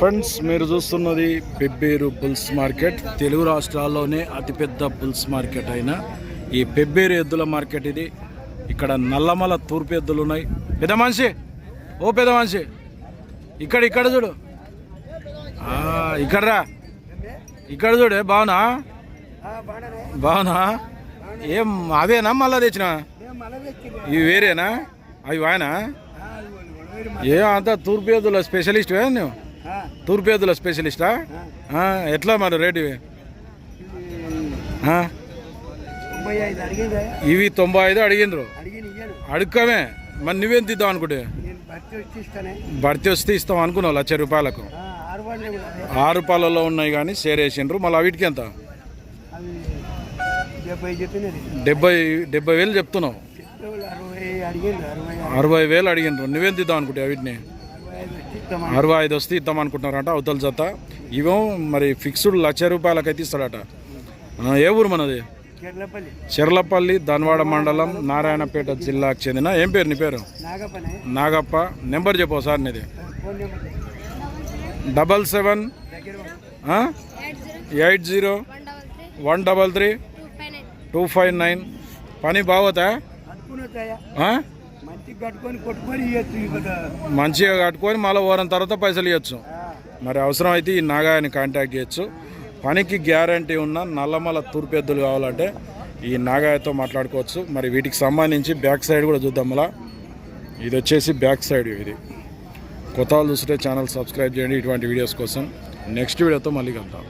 Friends మీరు చూస్తున్నది Pebbair bulls market. Telugu రాష్ట్రాల్లోనే అతిపెద్ద బుల్స్ మార్కెట్ అయిన ఈ పెబ్బేరు ఎద్దుల మార్కెట్ ఇది. ఇక్కడ నల్లమల తూర్పు ఎద్దులు ఉన్నాయి. పెద్ద మనిషి ఓ పెద్ద మనిషి. ఇక్కడ ఇక్కడ చూడు. ఇక్కడరా ఇక్కడ రా. ఇక్కడ చూడే బావునా బావునా ఏం అవేనా మళ్ళా తెచ్చినా? ఇవి వేరేనా? అవి వాయనా? ఏ అంత తూర్పు ఎద్దుల స్పెషలిస్ట్ నువ్వు? తూర్పు ఎద్దుల స్పెషలిస్టా ఎట్లా మరి రేటు? ఇవి తొంభై ఐదు అడిగిందా ఇవి తొంభై ఐదు అడిగిండ్రు. అడిగిన ఇయ్యను. అడుక్కమే మరి నువ్వేం తీద్దాం అనుకుంటే? భర్తీ వస్తే ఇస్తాం అనుకున్నావు లక్ష రూపాయలకు. ఆరు రూపాయలలో ఉన్నాయి కానీ షేర్ వేసిండ్రు. మళ్ళీ వీటికి ఎంత? డెబ్బై డెబ్బై వేలు చెప్తున్నావు. అరవై వేలు అడిగిండ్రు. నువ్వేం తీద్దాం అనుకుంటే వీటిని అరవై ఐదు వస్తే ఇద్దాం అనుకుంటున్నారంట అవతల జత. ఇవేమో మరి ఫిక్స్డ్ లక్ష రూపాయలకైతే ఇస్తాడట. ఏ ఊరు మనది? చెర్లపల్లి. చెర్లపల్లి ధన్వాడ మండలం నారాయణపేట జిల్లాకు చెందిన. ఏం పేరు నీ పేరు? నాగప్ప. నెంబర్ చెప్పు సార్ నీది. Double seven? Eight zero one double three two five nine. పని బాగోతా? మంచిగా కట్టుకొని మంచిగా మళ్ళీ వారం తర్వాత పైసలు ఇవ్వచ్చు మరి అవసరం అయితే ఈ నాగాయని కాంటాక్ట్ చేయొచ్చు. పనికి గ్యారంటీ ఉన్న నల్లమల తూర్పెద్దులు కావాలంటే ఈ నాగాయతో మాట్లాడుకోవచ్చు. మరి వీటికి సంబంధించి బ్యాక్ సైడ్ కూడా చూద్దాం మళ్ళా. ఇది వచ్చేసి బ్యాక్ సైడ్ ఇది. కొత్త వాళ్ళు చూస్తే ఛానల్ సబ్స్క్రైబ్ చేయండి ఇటువంటి వీడియోస్ కోసం. నెక్స్ట్ వీడియోతో మళ్ళీ కలుద్దాం.